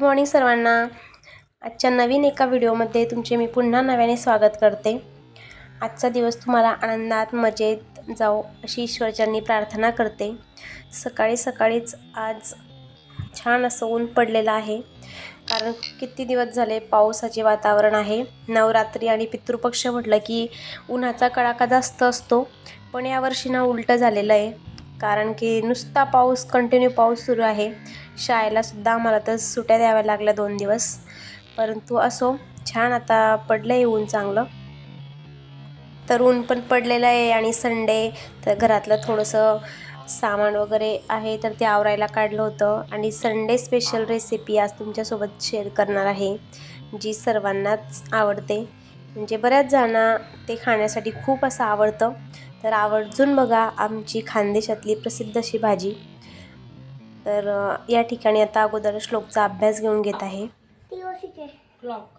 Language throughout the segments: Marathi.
मॉर्निंग सर्वांना. आजच्या नवीन एका व्हिडिओमध्ये तुमचे मी पुन्हा नव्याने स्वागत करते. आजचा दिवस तुम्हाला आनंदात मजेत जाओ अशी ईश्वरच्यांनी प्रार्थना करते. सकाळी सकाळीच आज छान असं ऊन पडलेलं आहे. कारण किती दिवस झाले पावसाचे वातावरण आहे. नवरात्री आणि पितृपक्ष म्हटलं की उन्हाचा कडाका जास्त असतो. पण यावर्षी ना उलटं झालेलं आहे. कारण की नुसता पाऊस कंटिन्यू पाऊस सुरू आहे. शाळेलासुद्धा आम्हाला तर सुट्या द्याव्या लागल्या दोन दिवस. परंतु असो छान आता पडलं आहे ऊन चांगलं. तर ऊन पण पडलेलं आहे आणि संडे तर घरातलं थोडंसं सामान वगैरे आहे तर ते आवरायला काढलं होतं. आणि संडे स्पेशल रेसिपी आज तुमच्यासोबत शेअर करणार आहे जी सर्वांनाच आवडते. म्हणजे बऱ्याच जणांना ते खाण्यासाठी खूप असं आवडतं. तर आवर्जून बघा आमची खानदेशातली प्रसिद्ध अशी भाजी. तर या ठिकाणी आता अगोदर श्लोकचा अभ्यास घेऊन घेत आहे. क्लॉक.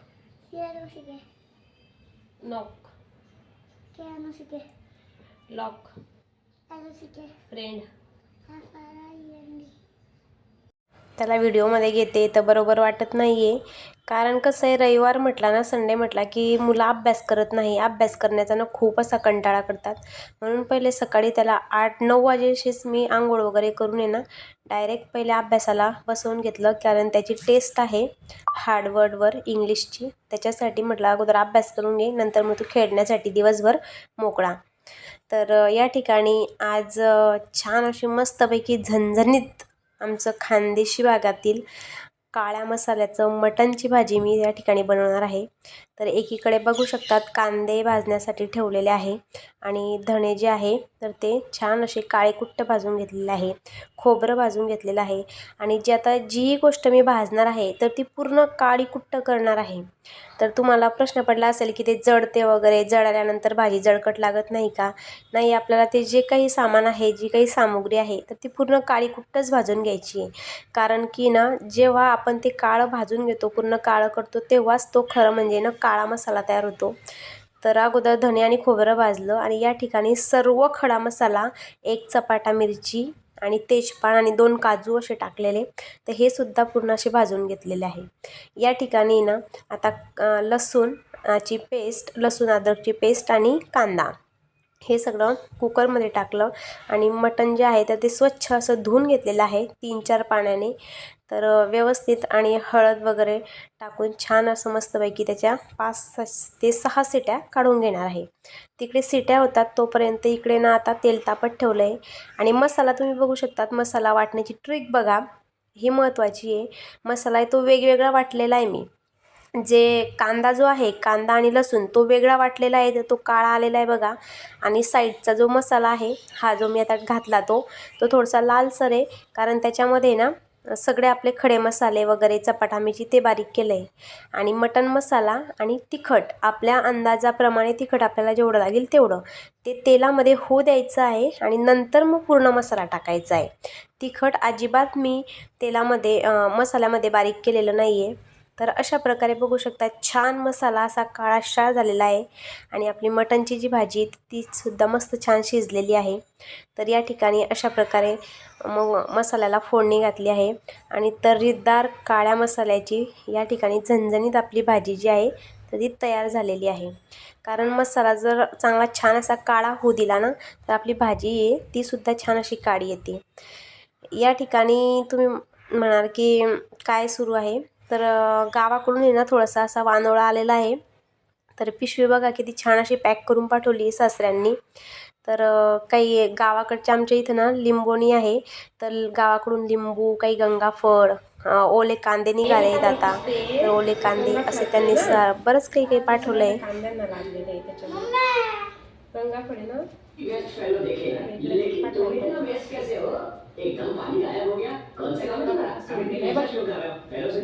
नॉक. लॉक. शिके फ्रेंड हा सारा येंडी त्याला व्हिडिओमध्ये घेते तर बरोबर वाटत नाही आहे कारण कसं आहे रविवार म्हटला ना संडे म्हटला की मुलं अभ्यास करत नाही. अभ्यास करण्याचा ना खूप असा कंटाळा करतात. म्हणून पहिले सकाळी त्याला आठ नऊ वाजेशीच मी आंघोळ वगैरे करून आहे ना डायरेक्ट पहिले अभ्यासाला बसवून घेतलं. कारण त्याची टेस्ट आहे हार्डवर्डवर इंग्लिशची. त्याच्यासाठी म्हटलं अगोदर अभ्यास करून घे नंतर मग तू खेळण्यासाठी दिवसभर मोकळा. तर या ठिकाणी आज छान अशी मस्तपैकी झणझणीत आमचं खानदेशी भागातील काळ्या मसाल्याचं मटणची भाजी मी या ठिकाणी बनवणार आहे. तर एकीकडे बघू शकतात कांदे भाजण्यासाठी ठेवलेले आहे आणि धणे जे आहे तर ते छान असे काळे कुट्ट भाजून घेतलेले आहे खोबरं भाजून घेतलेलं आहे. आणि जी आता जी गोष्ट मी भाजणार आहे तर ती पूर्ण काळी कुट्ट करणार आहे. तर तुम्हाला प्रश्न पडला असेल की ते जळते वगैरे जळाल्यानंतर भाजी जळकट लागत नाही का? नाही आपल्याला ते जे काही सामान आहे जी काही सामुग्री आहे तर ती पूर्ण काळी कुट्टच भाजून घ्यायची आहे. कारण की ना जेव्हा आपण आपण ते काळं भाजून घेतो पूर्ण काळं करतो तेव्हाच तो खरं म्हणजे ना काळा मसाला तयार होतो. तर अगोदर धणे आणि खोबरं भाजलं आणि या ठिकाणी सर्व खडा मसाला एक चपाटा मिरची आणि तेजपान आणि दोन काजू असे टाकलेले. तर हे सुद्धा पूर्ण असे भाजून घेतलेले आहे. या ठिकाणी ना आता लसूण ची पेस्ट लसूण अद्रकची पेस्ट आणि कांदा. हे सगळं कुकरमध्ये टाकलं आणि मटण जे आहे तर ते स्वच्छ असं धुवून घेतलेलं आहे तीन चार पाण्याने. तर व्यवस्थित आणि हळद वगैरे टाकून छान असं मस्तपैकी त्याच्या पाच स- ते सहा सिट्या काढून घेणार आहे. तिकडे सिट्या होतात तोपर्यंत इकडे ना आता तेल तापत ठेवलं आहे आणि मसाला तुम्ही बघू शकतात मसाला वाटण्याची ट्रिक बघा. ही महत्त्वाची आहे. मसाला आहे तो वेगवेगळा वाटलेला आहे मी. जे कांदा जो आहे कांदा आणि लसूण तो वेगळा वाटलेला आहे तर तो काळा आलेला आहे बघा. आणि साईडचा जो मसाला आहे हा जो मी आता घातला तो तो थोडासा लालसर आहे. कारण त्याच्यामध्ये ना सगळे आपले खडे मसाले वगैरे चपाटामीची ते बारीक केलं आहे आणि मटण मसाला आणि तिखट आपल्या अंदाजाप्रमाणे तिखट आपल्याला जेवढं लागेल तेवढं. ते तेलामध्ये होऊ द्यायचं आहे आणि नंतर मग पूर्ण मसाला टाकायचा आहे. तिखट अजिबात मी तेलामध्ये मसाल्यामध्ये बारीक केलेलं नाही आहे तर अशा प्रकारे बघू शकता छान मसाला असा काळाशाळ झालेला आहे. आणि आपली मटणची जी भाजी आहे ती सुद्धा मस्त छान शिजलेली आहे. तर या ठिकाणी अशा प्रकारे मग मसाल्याला फोडणी घातली आहे. आणि तर्रीदार काळ्या मसाल्याची या ठिकाणी झणझणीत आपली भाजी जी आहे तर ती तयार झालेली आहे. कारण मसाला जर चांगला छान असा काळा होऊ दिला ना तर आपली भाजी आहे तीसुद्धा छान अशी काळी येते. या ठिकाणी तुम्ही म्हणाल की काय सुरू आहे? तर गावाकडून आहे ना थोडासा असा वानोळा आलेला आहे. तर पिशवी बघा किती छान अशी पॅक करून पाठवली सासऱ्यांनी. तर काही गावाकडच्या आमच्या इथं ना लिंबोणी आहे. तर गावाकडून लिंबू काही गंगाफळ ओले कांदे निघाले आहेत आता. तर ओले कांदे असे त्यांनी स- बरंच काही काही पाठवलं आहे गंगाफळे ना हो एकदम पानी गायब हो गया। कौन से काम था? अभी कैसा शुरू कर रहे हो फेलो से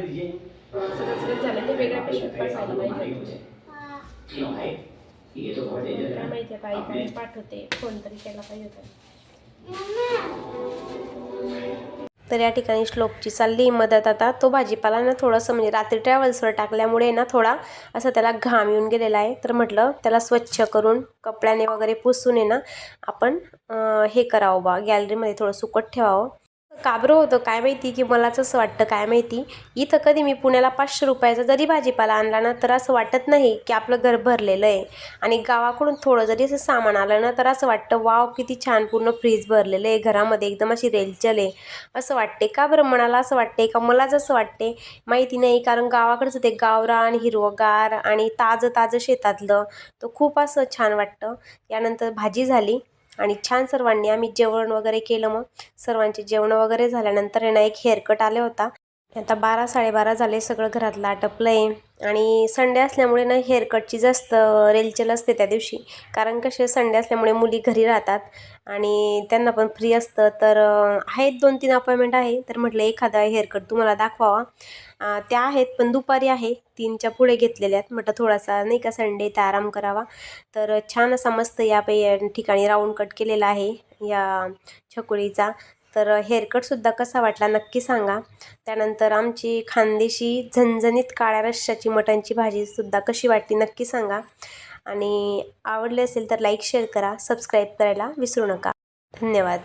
दीजिए सगळं झालं ते वेगळ्या पिशवीत पाठवायला पाहिजे क्यों भाई? ये तो बहुत डेंजर है। माहिती आता आई काय पाठवते। फोन तरी केला पाहिजे होता. तर या ठिकाणी श्लोकची चालली मदत. आता तो भाजीपाला ना थोडंसं म्हणजे रात्री ट्रॅव्हल्सवर टाकल्यामुळे ना थोडा असं त्याला घाम येऊन गेलेला आहे. तर म्हटलं त्याला स्वच्छ करून कपड्याने वगैरे पुसून आहे ना आपण हे करावं बा. गॅलरीमध्ये थोडं सुकट ठेवावं. काबरं होतं. काय माहिती की मलाच असं वाटतं काय माहिती. इथं कधी मी पुण्याला पाचशे रुपयाचा जरी भाजीपाला आणला ना तर असं वाटत नाही की आपलं घर भरलेलं आहे. आणि गावाकडून थोडं जरी असं सामान आलं ना तर असं वाटतं वाव किती छान पूर्ण फ्रीज भरलेलं आहे. घरामध्ये एकदम अशी रेलचल आहे. असं वाटते का बरं? मनाला असं वाटते का? मलाच असं वाटते माहिती नाही कारण गावाकडचं ते गावरान हिरवगार आणि ताजं ताजं शेतातलं तर खूप असं छान वाटतं. यानंतर भाजी झाली. आणि छान सर्वांनी आम्ही जेवण वगैरे केलं मग. सर्वांचे जेवण वगैरे झाल्यानंतर यांना ना एक हेअरकट आले होता. आता बारा साडेबारा झाले सगळं घरातलं आटपलं आहे आणि संडे असल्यामुळे ना हेअरकटची जास्त रेलचेल असते त्या दिवशी. कारण कसे संडे असल्यामुळे मुली घरी राहतात आणि त्यांना पण फ्री असतं. तर आहेत दोन तीन अपॉइंटमेंट आहे. तर म्हटलं एखादा हेअरकट तुम्हाला दाखवावा. त्या आहेत पण दुपारी आहे. तीनच्या पुढे घेतलेल्या आहेत. म्हटलं थोडासा नाही का संडे तर आराम करावा. तर छान असा मस्त या पै ठिकाणी राऊंड कट केलेला आहे. या छकुळीचा तर हेअरकटसुद्धा कसा वाटला नक्की सांगा. त्यानंतर आमची खानदेशी झणझणीत काळ्या रश्श्याची मटणची भाजीसुद्धा कशी वाटली नक्की सांगा. आणि आवडले असेल तर लाईक शेअर करा सबस्क्राईब करायला विसरू नका. धन्यवाद.